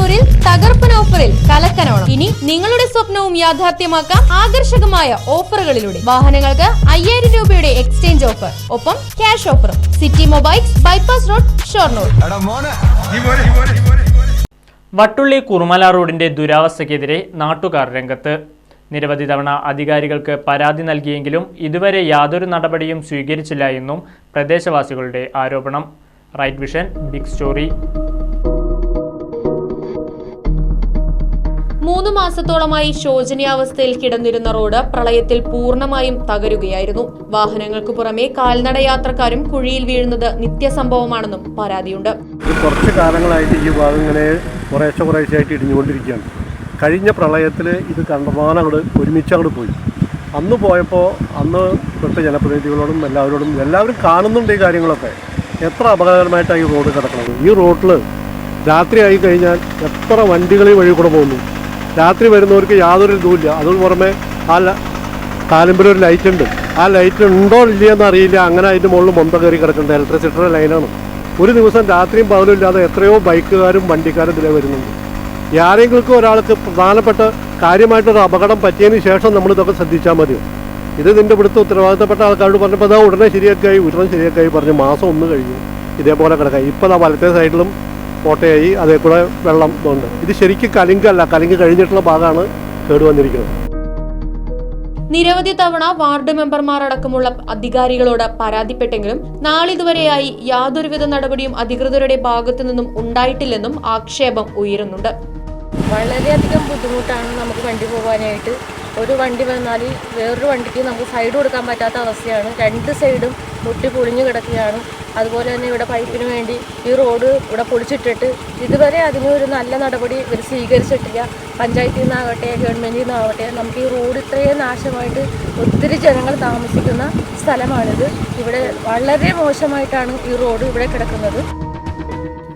ഷൊർണൂരിൽ തകർപ്പൻ ഓഫറിൽ കലക്കനോണം. ഇനി നിങ്ങളുടെ സ്വപ്നവും യാഥാർത്ഥ്യമാക്കാം ആകർഷകമായ ഓഫറുകളിലൂടെ. വാഹനങ്ങൾക്ക് അയ്യായിരം രൂപയുടെ എക്സ്ചേഞ്ച് ഓഫർ. ഒപ്പം ക്യാഷ് ഓഫറും. City mobiles bypass road Shoranur. Vattulli Kurumala റോഡിന്റെ ദുരാവസ്ഥയ്ക്കെതിരെ നാട്ടുകാർ രംഗത്ത്. നിരവധി തവണ അധികാരികൾക്ക് പരാതി നൽകിയെങ്കിലും ഇതുവരെ യാതൊരു നടപടിയും സ്വീകരിച്ചില്ല എന്നും പ്രദേശവാസികളുടെ ആരോപണം. Right vision big story. മൂന്ന് മാസത്തോളമായി ശോചനീയാവസ്ഥയിൽ കിടന്നിരുന്ന റോഡ് പ്രളയത്തിൽ പൂർണമായും തകരുകയായിരുന്നു. വാഹനങ്ങൾക്ക് പുറമെ കാൽനട യാത്രക്കാരും കുഴിയിൽ വീഴുന്നത് നിത്യസംഭവമാണെന്നും പരാതിയുണ്ട്. കുറച്ച് കാലങ്ങളായിട്ട് ഈ ഭാഗം ഇങ്ങനെ കുറേശ്ശെ കുറേശ്ശെയായിട്ട് ഇടിഞ്ഞുകൊണ്ടിരിക്കുകയാണ്. കഴിഞ്ഞ പ്രളയത്തിൽ ഇത് കണ്ടമാനം അങ്ങോട്ട് ഒരുമിച്ച് അങ്ങോട്ട് പോയി. അന്ന് പോയപ്പോൾ അന്ന് തൊട്ട് ജനപ്രതിനിധികളോടും എല്ലാവരോടും എല്ലാവരും കാണുന്നുണ്ട് ഈ കാര്യങ്ങളൊക്കെ. എത്ര അപകടകരമായിട്ടാണ് ഈ റോഡ് കിടക്കുന്നത്? ഈ റോഡിൽ ആയി കഴിഞ്ഞാൽ എത്ര വണ്ടികൾ ഈ വഴി കൂടെ പോകുന്നു? രാത്രി വരുന്നവർക്ക് യാതൊരു ഇതുമില്ല. അതുകൊണ്ട് പുറമെ ആ ല- ഒരു ലൈറ്റ് ഉണ്ട് ആ ലൈറ്റ് ഉണ്ടോ ഇല്ലയെന്ന് അറിയില്ല. അങ്ങനെ അതിന്റെ മുകളിൽ മൊന്ത കയറി കിടക്കുന്നുണ്ട്. ഇലക്ട്രിസിറ്റിയുടെ ലൈനാണ് ഒരു ദിവസം രാത്രിയും പകലും ഇല്ലാതെ എത്രയോ ബൈക്കുകാരും വണ്ടിക്കാരും ഇതിലെ വരുന്നുണ്ട്. ആരെങ്കിലും ഒരാൾക്ക് പ്രധാനപ്പെട്ട കാര്യമായിട്ടൊരു അപകടം പറ്റിയതിന് ശേഷം നമ്മൾ ഇതൊക്കെ ശ്രദ്ധിച്ചാൽ മതി. ഇത് ഇതിന്റെ ഇവിടുത്തെ ഉത്തരവാദിത്തപ്പെട്ട ആൾക്കാരോട് പറഞ്ഞപ്പോൾ അതാ ഉടനെ ശരിയാക്കായി ഉടനെ ശരിയാക്കായി പറഞ്ഞു മാസം ഒന്ന് കഴിഞ്ഞു. ഇതേപോലെ കിടക്കാം ഇപ്പോൾ ആ വലത്തെ സൈഡിലും കോട്ടയായി അതേ കൂടെ വെള്ളം ഉണ്ട് ഇത് ശരിക്കും കലിങ്കല്ല. കലിങ്ക് കഴിഞ്ഞിട്ടുള്ള ഭാഗമാണ് കേടുവന്നിരിക്കുന്നത് നിരവധി തവണ വാർഡ് മെമ്പർമാർ അടക്കമുള്ള അധികാരികളോട് പരാതിപ്പെട്ടെങ്കിലും നാളിതുവരെയായി യാതൊരുവിധ നടപടിയും അധികൃതരുടെ ഭാഗത്തു നിന്നും ഉണ്ടായിട്ടില്ലെന്നും ആക്ഷേപം ഉയരുന്നുണ്ട്. വളരെയധികം ബുദ്ധിമുട്ടാണ് നമുക്ക് വണ്ടി പോകാനായിട്ട്. ഒരു വണ്ടി വന്നാൽ വേറൊരു വണ്ടിക്ക് നമുക്ക് സൈഡ് കൊടുക്കാൻ പറ്റാത്ത അവസ്ഥയാണ്. രണ്ട് സൈഡും മുട്ടി പൊളിഞ്ഞു കിടക്കുകയാണ്. അതുപോലെ തന്നെ ഇവിടെ പൈപ്പിന് വേണ്ടി ഈ റോഡ് ഇവിടെ പൊളിച്ചിട്ടിട്ട് ഇതുവരെ അതിന് ഒരു നല്ല നടപടി ഇവർ സ്വീകരിച്ചിട്ടില്ല. പഞ്ചായത്തിൽ നിന്നാകട്ടെ ഗവൺമെന്റിൽ നിന്നാകട്ടെ നമുക്ക് ഈ റോഡ് ഇത്രയും നാശമായിട്ട് ഒത്തിരി ജനങ്ങൾ താമസിക്കുന്ന സ്ഥലമാണിത്. ഇവിടെ വളരെ മോശമായിട്ടാണ് ഈ റോഡ് ഇവിടെ കിടക്കുന്നത്.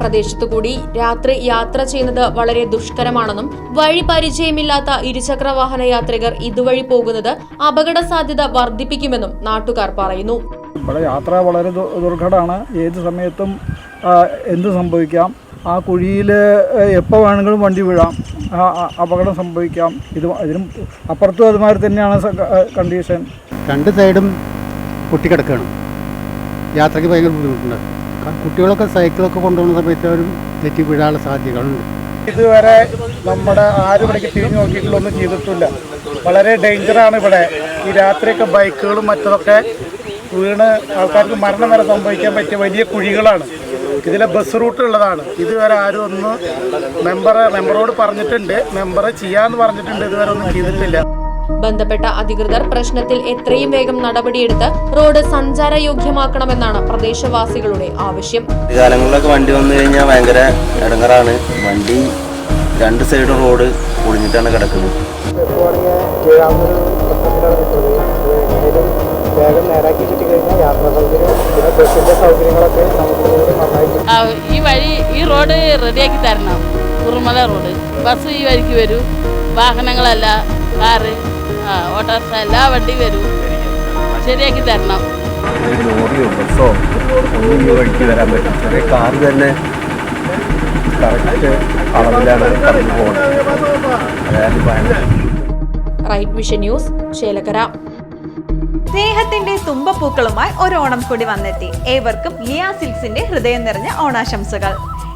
പ്രദേശത്തു കൂടി രാത്രി യാത്ര ചെയ്യുന്നത് വളരെ ദുഷ്കരമാണെന്നും വഴി പരിചയമില്ലാത്ത ഇരുചക്ര വാഹന യാത്രികർ ഇതുവഴി പോകുന്നത് അപകട സാധ്യത വർദ്ധിപ്പിക്കുമെന്നും നാട്ടുകാർ പറയുന്നു. ഇവിടെ യാത്ര വളരെ ദുർഘടമാണ്. ഏത് സമയത്തും ആ, എന്ത് സംഭവിക്കാം ആ കുഴിയിൽ എപ്പോൾ വേണമെങ്കിലും വണ്ടി വീഴാം അപകടം സംഭവിക്കാം. ഇത് ഇതിനും അപ്പുറത്തും അതുമാതിരി തന്നെയാണ് കണ്ടീഷൻ. രണ്ട് സൈഡും പൊട്ടിക്കിടക്കുകയാണ് യാത്രയ്ക്ക് ഭയങ്കര ബുദ്ധിമുട്ടുണ്ട്. കുട്ടികളൊക്കെ സൈക്കിളൊക്കെ കൊണ്ടുപോകുന്ന സമയത്ത് അവരും തെറ്റി വീഴാനുള്ള സാധ്യതകളുണ്ട്. ഇതുവരെ നമ്മുടെ ആരും ഇവിടേക്ക് തിരിഞ്ഞു നോക്കിയിട്ടുള്ള ഒന്നും ചെയ്തിട്ടില്ല. വളരെ ഡേഞ്ചറാണ് ഇവിടെ. ഈ രാത്രിയൊക്കെ ബൈക്കുകളും മറ്റതൊക്കെ വീണ് ആൾക്കാർക്ക് മരണം വരെ സംഭവിക്കാൻ പറ്റിയ വലിയ കുഴികളാണ്. ഇതിലെ ബസ് റൂട്ട് ഉള്ളതാണ്. ഇതുവരെ ആരും ഒന്ന് മെമ്പർ മെമ്പറോട് പറഞ്ഞിട്ടുണ്ട്. മെമ്പർ ചെയ്യാമെന്ന് പറഞ്ഞിട്ടുണ്ട്. ഇതുവരെ ഒന്നും ചെയ്തിട്ടില്ല. ബന്ധപ്പെട്ട അധികൃതർ പ്രശ്നത്തിൽ എത്രയും വേഗം നടപടിയെടുത്ത് റോഡ് സഞ്ചാരയോഗ്യമാക്കണമെന്നാണ് പ്രദേശവാസികളുടെ ആവശ്യം. കാലങ്ങളിലൊക്കെ വണ്ടി വന്നു കഴിഞ്ഞാൽ ഭയങ്കര ഇടങ്ങറാണ് വണ്ടി രണ്ട് സൈഡും റോഡ് പൊളിഞ്ഞിട്ടാണ് കിടക്കുന്നത്. വേഗം നേരാക്കി കിട്ടി കഴിഞ്ഞാൽ യാത്രാ സൗകര്യം പിന്നെ ബസ്സിന്റെ സൗകര്യങ്ങളൊക്കെ നമുക്ക് നന്നായിട്ട് ഈ വഴി ഈ റോഡ് റെഡിയാക്കി തരണം. കുറുമല റോഡ്. ബസ് ഈ വഴിക്ക് വരും. വാഹനങ്ങളല്ല കാറ്. ഓട്ടോറിക്ഷ എല്ലാ വണ്ടി വരും. ശരിയാക്കി തരണം. ഒരു ലോറിയോ ബസ്സോ ഒന്നും ഈ വഴിക്ക് വരാൻ പറ്റും. ചെറിയ കാർ തന്നെ കറക്റ്റ് അളവിലാണ് കടന്നു പോകുന്നത്. അതായത് റൈറ്റ് വിഷൻ ന്യൂസ് ചേലക്കര. സ്നേഹത്തിന്റെ തുമ്പപ്പൂക്കളുമായി ഒരു ഓണം കൂടി വന്നെത്തി. ഏവർക്കും ലിയാ സിൽക്സിന്റെ ഹൃദയം നിറഞ്ഞ ഓണാശംസകൾ.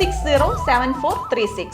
six zero seven four three six